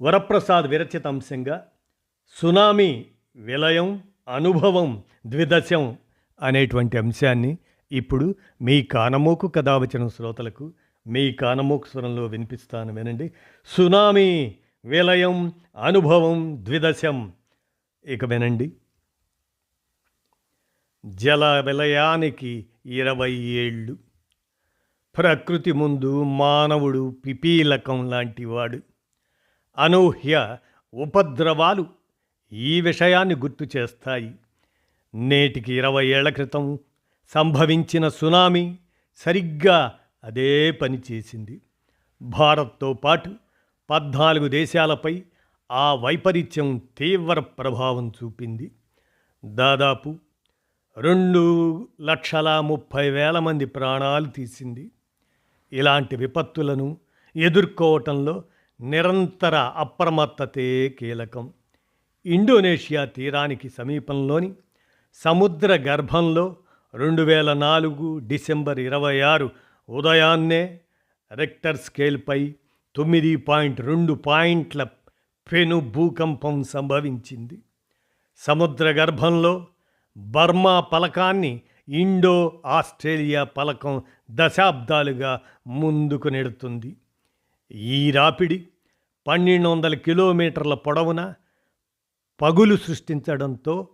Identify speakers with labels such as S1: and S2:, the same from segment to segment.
S1: వరప్రసాద్ విరచిత అంశంగా సునామీ విలయం అనుభవం ద్విదశం అనేటువంటి అంశాన్ని ఇప్పుడు మీ కానమోకు కథావచన శ్రోతలకు మీ కానమోకు స్వరంలో వినిపిస్తాను వినండి. సునామీ విలయం అనుభవం ద్విదశం. ఇక వినండి. జల విలయానికి ఇరవై ఏళ్ళు. ప్రకృతి ముందు మానవుడు పిపీలకం లాంటివాడు. అనూహ్య ఉపద్రవాలు ఈ విషయాన్ని గుర్తు చేస్తాయి. నేటికి ఇరవై ఏళ్ళ క్రితం సంభవించిన సునామీ సరిగ్గా అదే పని చేసింది. భారత్తో పాటు పద్నాలుగు దేశాలపై ఆ వైపరీత్యం తీవ్ర ప్రభావం చూపింది. దాదాపు రెండు లక్షల ముప్పై వేల మంది ప్రాణాలు తీసింది. ఇలాంటి విపత్తులను ఎదుర్కోవటంలో నిరంతర అప్రమత్తతే కీలకం. ఇండోనేషియా తీరానికి సమీపంలోని సముద్ర గర్భంలో రెండు వేల నాలుగు డిసెంబర్ ఇరవై ఆరు ఉదయాన్నే రెక్టర్ స్కేల్పై తొమ్మిది పాయింట్ రెండు పాయింట్ల పెను భూకంపం సంభవించింది. సముద్ర గర్భంలో బర్మా పలకాన్ని ఇండో ఆస్ట్రేలియా పలకం దశాబ్దాలుగా ముందుకు నెడుతుంది. ఈ రాపిడి పన్నెండు వందల కిలోమీటర్ల పొడవున పగులు సృష్టించడంతో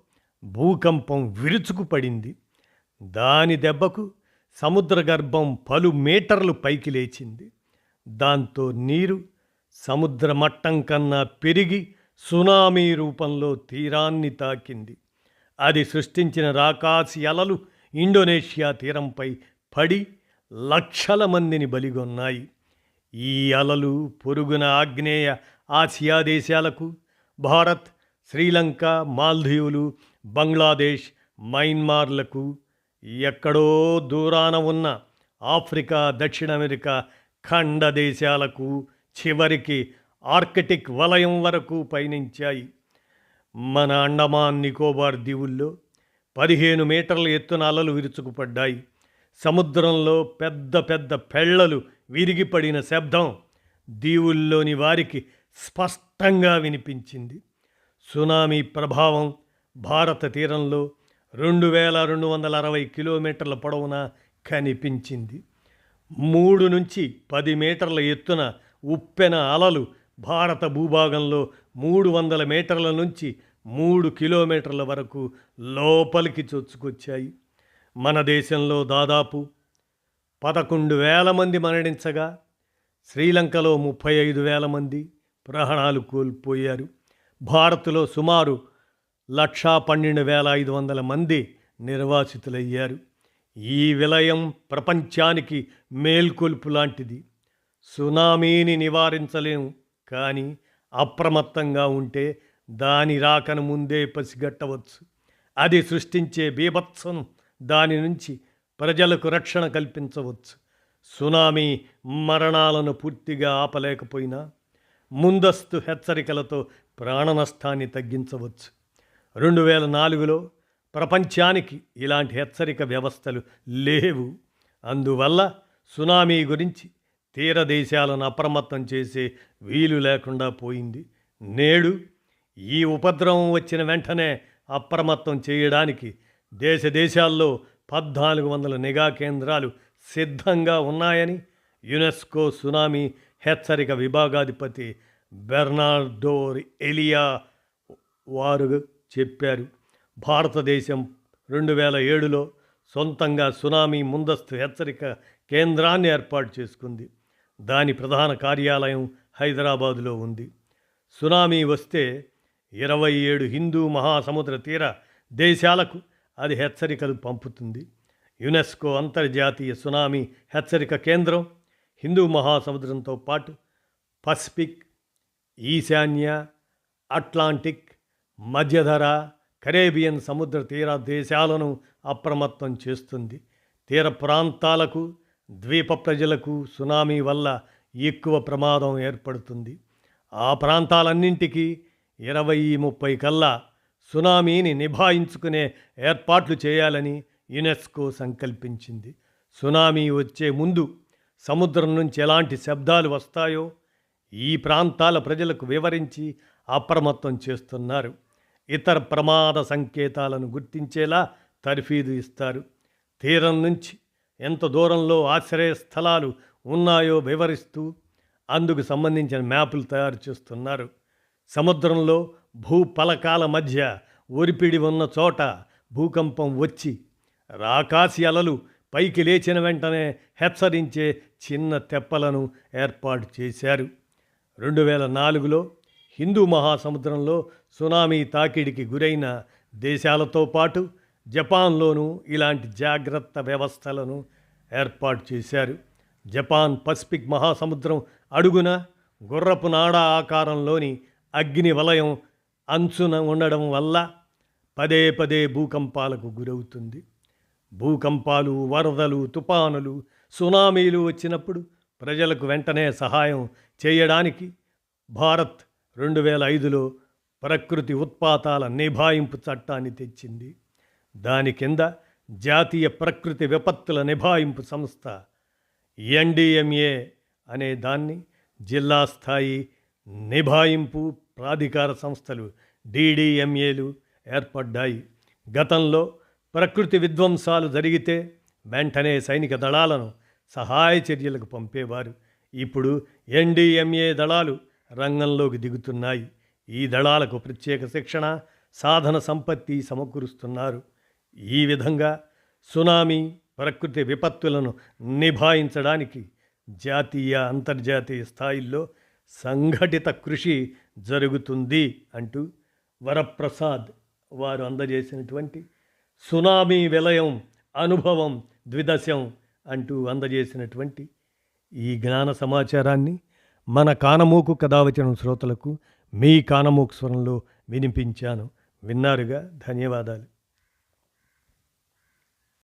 S1: భూకంపం విరుచుకుపడింది. దాని దెబ్బకు సముద్ర గర్భం పలు మీటర్లు పైకి లేచింది. దాంతో నీరు సముద్ర మట్టం కన్నా పెరిగి సునామీ రూపంలో తీరాన్ని తాకింది. అది సృష్టించిన రాకాసి అలలు ఇండోనేషియా తీరంపై పడి లక్షల మందిని బలిగొన్నాయి. ఈ అలలు పొరుగున ఆగ్నేయ ఆసియా దేశాలకు భారత్ శ్రీలంక మాల్దీవులు బంగ్లాదేశ్ మయన్మార్లకు ఎక్కడో దూరాన ఉన్న ఆఫ్రికా దక్షిణ అమెరికా ఖండ దేశాలకు చివరికి ఆర్కిటిక్ వలయం వరకు పయనించాయి. మన అండమాన్ నికోబార్ దీవుల్లో పదిహేను మీటర్ల ఎత్తున అలలు విరుచుకుపడ్డాయి. సముద్రంలో పెద్ద పెద్ద పెళ్ళలు విరిగిపడిన శబ్దం దీవుల్లోని వారికి స్పష్టంగా వినిపించింది. సునామీ ప్రభావం భారత తీరంలో రెండు వేల రెండు వందల అరవై కిలోమీటర్ల పొడవున కనిపించింది. మూడు నుంచి పది మీటర్ల ఎత్తున ఉప్పెన అలలు భారత భూభాగంలో మూడు వందల మీటర్ల నుంచి మూడు కిలోమీటర్ల వరకు లోపలికి చొచ్చుకొచ్చాయి. మన దేశంలో దాదాపు పదకొండు వేల మంది మరణించగా శ్రీలంకలో ముప్పై ఐదు వేల మంది ప్రాణాలు కోల్పోయారు. భారత్లో సుమారు లక్షా పన్నెండు వేల ఐదు వందల మంది నిర్వాసితులయ్యారు. ఈ విలయం ప్రపంచానికి మేల్కొల్పు లాంటిది. సునామీని నివారించలేము కానీ అప్రమత్తంగా ఉంటే దాని రాకను ముందే పసిగట్టవచ్చు. అది సృష్టించే బీభత్సం దాని నుంచి ప్రజలకు రక్షణ కల్పించవచ్చు. సునామీ మరణాలను పూర్తిగా ఆపలేకపోయినా ముందస్తు హెచ్చరికలతో ప్రాణ నష్టాన్ని తగ్గించవచ్చు. రెండు వేల నాలుగులో ప్రపంచానికి ఇలాంటి హెచ్చరిక వ్యవస్థలు లేవు. అందువల్ల సునామీ గురించి తీర దేశాలను అప్రమత్తం చేసే వీలు లేకుండా పోయింది. నేడు ఈ ఉపద్రవం వచ్చిన వెంటనే అప్రమత్తం చేయడానికి దేశ దేశాల్లో పద్నాలుగు వందల నిఘా కేంద్రాలు సిద్ధంగా ఉన్నాయని యునెస్కో సునామీ హెచ్చరిక విభాగాధిపతి బెర్నార్డోర్ ఎలియా వారు చెప్పారు. భారతదేశం రెండు వేల ఏడులో సొంతంగా సునామీ ముందస్తు హెచ్చరిక కేంద్రాన్ని ఏర్పాటు చేసుకుంది. దాని ప్రధాన కార్యాలయం హైదరాబాదులో ఉంది. సునామీ వస్తే ఇరవై ఏడు హిందూ మహాసముద్ర తీర దేశాలకు అది హెచ్చరికలు పంపుతుంది. యునెస్కో అంతర్జాతీయ సునామీ హెచ్చరిక కేంద్రం హిందూ మహాసముద్రంతో పాటు పసిఫిక్ ఈశాన్య అట్లాంటిక్ మధ్యధర కరేబియన్ సముద్ర తీర దేశాలను అప్రమత్తం చేస్తుంది. తీర ప్రాంతాలకు ద్వీప ప్రజలకు సునామీ వల్ల ఎక్కువ ప్రమాదం ఏర్పడుతుంది. ఆ ప్రాంతాలన్నింటికీ ఇరవై ముప్పై కల్లా సునామీని నిభాయించుకునే ఏర్పాట్లు చేయాలని యునెస్కో సంకల్పించింది. సునామీ వచ్చే ముందు సముద్రం నుంచి ఎలాంటి శబ్దాలు వస్తాయో ఈ ప్రాంతాల ప్రజలకు వివరించి అప్రమత్తం చేస్తున్నారు. ఇతర ప్రమాద సంకేతాలను గుర్తించేలా తర్ఫీదు ఇస్తారు. తీరం నుంచి ఎంత దూరంలో ఆశ్రయ స్థలాలు ఉన్నాయో వివరిస్తూ అందుకు సంబంధించిన మ్యాపులు తయారు చేస్తున్నారు. సముద్రంలో భూపలకాల మధ్య ఒరిపిడి ఉన్న చోట భూకంపం వచ్చి రాకాసి అలలు పైకి లేచిన వెంటనే హెచ్చరించే చిన్న తెప్పలను ఏర్పాటు చేశారు. రెండు వేల నాలుగులో హిందూ మహాసముద్రంలో సునామీ తాకిడికి గురైన దేశాలతో పాటు జపాన్లోనూ ఇలాంటి జాగ్రత్త వ్యవస్థలను ఏర్పాటు చేశారు. జపాన్ పసిఫిక్ మహాసముద్రం అడుగున గుర్రపు నాడ ఆకారంలోని అగ్ని వలయం అంచున ఉండడం వల్ల పదే పదే భూకంపాలకు గురవుతుంది. భూకంపాలు వరదలు తుపానులు సునామీలు వచ్చినప్పుడు ప్రజలకు వెంటనే సహాయం చేయడానికి భారత్ రెండు వేల ఐదులో ప్రకృతి ఉత్పాతాల నిభాయింపు చట్టాన్ని తెచ్చింది. దాని కింద జాతీయ ప్రకృతి విపత్తుల నిభాయింపు సంస్థ ఎన్డిఎంఏ అనే దాన్ని జిల్లా స్థాయి నిభాయింపు ప్రాధికార సంస్థలు డిడిఎంఏలు ఏర్పడ్డాయి. గతంలో ప్రకృతి విధ్వంసాలు జరిగితే వెంటనే సైనిక దళాలను సహాయ చర్యలకు పంపేవారు. ఇప్పుడు ఎన్డీఎంఏ దళాలు రంగంలోకి దిగుతున్నాయి. ఈ దళాలకు ప్రత్యేక శిక్షణ సాధన సంపత్తి సమకూరుస్తున్నారు. ఈ విధంగా సునామీ ప్రకృతి విపత్తులను నిభాయించడానికి జాతీయ అంతర్జాతీయ స్థాయిల్లో సంఘటిత కృషి జరుగుతుంది అంటూ వరప్రసాద్ వారు అందజేసినటువంటి సునామీ విలయం అనుభవం ద్విదశం అంటూ అందజేసినటువంటి ఈ జ్ఞాన సమాచారాన్ని మన కానమూకు కథావచనం శ్రోతలకు మీ కానమూకు స్వరంలో వినిపించాను. విన్నారుగా? ధన్యవాదాలు.